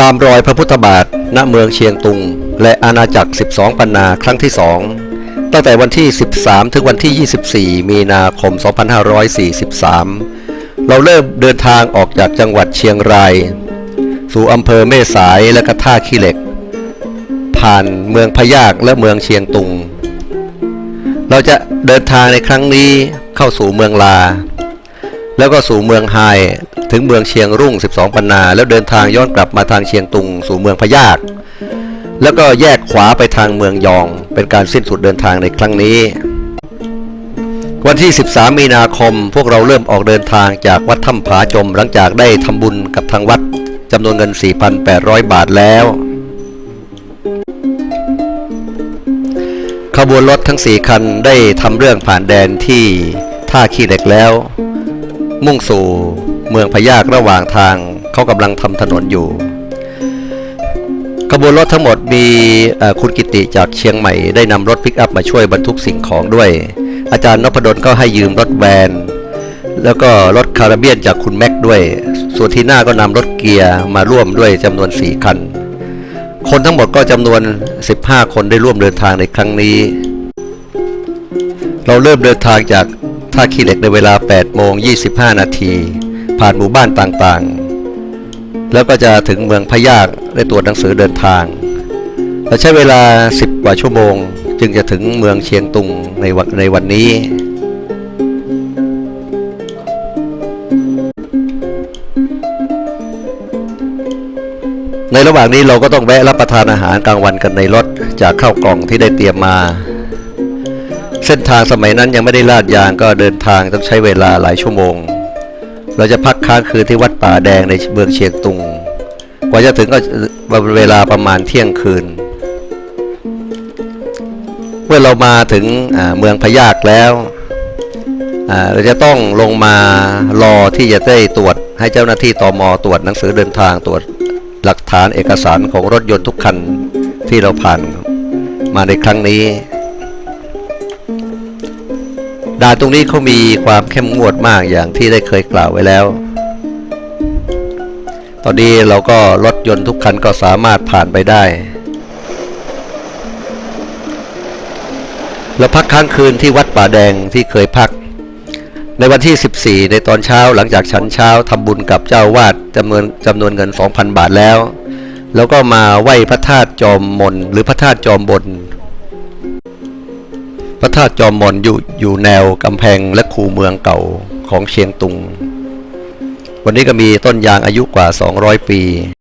ตามรอยพระพุทธบาท ณ เมืองเชียงตุง และอาณาจักร 12 ปันนาครั้งที่2ตั้งแต่วันที่ 13 ถึงวันที่ 24 มีนาคม 2543 เราเริ่มเดินทางออกจากจังหวัดเชียงราย สู่อำเภอแม่สายและก็ท่าขี้เหล็ก ผ่านเมืองพยากและเมืองเชียงตุง เราจะเดินทางในครั้งนี้เข้าสู่เมืองลา แล้วก็สู่เมืองไฮถึงเมืองเชียงรุ่ง 12ปันนา แล้วเดินทางย้อนกลับมาทางเชียงตุง สู่เมืองพะยากแล้วก็แยกขวาไปทางเมืองยอง เป็นการสิ้นสุดเดินทางในครั้งนี้ วันที่ 13 มีนาคม พวกเราเริ่มออกเดินทางจากวัดถ้ำผาจม หลังจากได้ทำบุญกับทางวัดจำนวนเงิน 4,800 บาทแล้วขบวนรถทั้ง 4 คันได้ทำเรื่องผ่านแดนที่ท่าขี้เหล็กแล้ว มุ่งสู่เมืองพยากระหว่างทางเขากำลังทำถนนอยู่ขบวนรถทั้งหมดมีคุณกิติจากเชียงใหม่ได้นำรถปิกอัพมาช่วยบรรทุกสิ่งของด้วย อาจารย์นพดลก็ให้ยืมรถแวนแล้วก็รถคาราเบียนจากคุณแม็กด้วย ส่วนที่หน้าก็นำรถเกียร์มาร่วมด้วยจำนวน 4 คัน คนทั้งหมดก็จำนวน 15 คนได้ร่วมเดินทางในครั้งนี้ เราเริ่มเดินทางจาก ท่าขี้เหล็กในเวลา 8 โมง 25 นาที ผ่านหมู่บ้านต่างๆ แล้วก็จะถึงเมืองพะยากได้ตรวจหนังสือเดินทางเราใช้เวลา 10 กว่าชั่วโมง จึงจะถึงเมืองเชียงตุงในวันในวันนี้ ในระหว่างนี้เราก็ต้องแวะรับประทานอาหารกลางวันกันในรถจากข้าวกล่องที่ได้เตรียมมา เส้นทางสมัยนั้นยังไม่ได้ลาดยางก็เดินทางต้องใช้เวลาหลายชั่วโมง เราจะพักค้างคืนที่วัดป่าแดงในเมืองเชียงตุง กว่าจะถึงก็เวลาประมาณเที่ยงคืน เมื่อเรามาถึงเมืองพยากแล้วเราจะต้องลงมารอที่จะได้ตรวจให้เจ้าหน้าที่ตอมอตรวจหนังสือเดินทางตรวจหลักฐานเอกสารของรถยนต์ทุกคันที่เราผ่านมาในครั้งนี้ ด่านตรงนี้เขามีความเข้มงวดมากอย่างที่ได้เคยกล่าวไว้แล้ว ตอนนี้เราก็รถยนต์ทุกคันก็สามารถผ่านไปได้เราพักค้างคืนที่วัดป่าแดงที่เคยพัก ในวันที่ 14 ในตอนเช้าหลังจากฉันเช้าทำบุญกับเจ้าวาดจำนวนจำนวนเงิน 2,000 บาทแล้ว แล้วก็มาไหว้พระธาตุจอมมนหรือพระธาตุจอมบน ระธาตุจอมมนอยู่อยู่แนวกำแพงและคูเมืองเก่าของเชียงตุง วันนี้ก็มีต้นยางอายุกว่า 200 ปี